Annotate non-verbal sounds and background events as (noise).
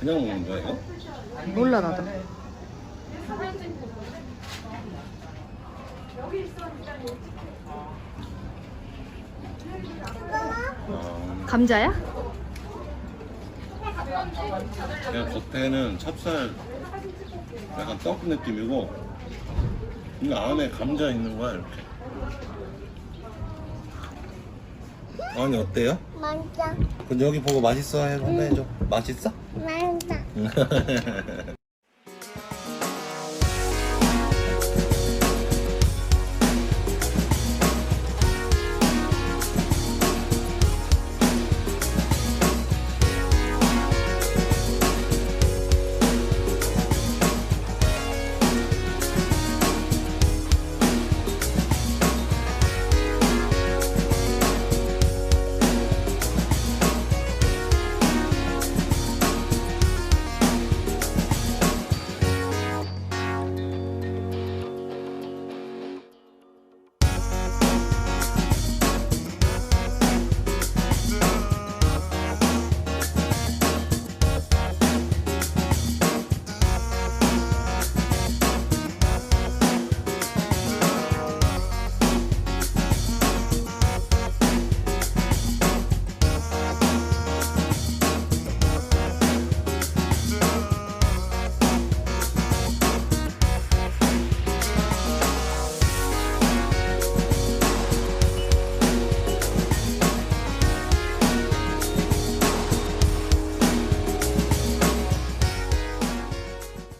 그냥 먹는 거야 이거? 몰라 나도. 아, 감자야? 그냥 겉에는 찹쌀 약간 떡 느낌이고 이 안에 감자 있는 거야 이렇게 아니 어때요? 맞아. 근데 여기 보고 맛있어 해 한번 해줘 맛있어? 맞아. (laughs)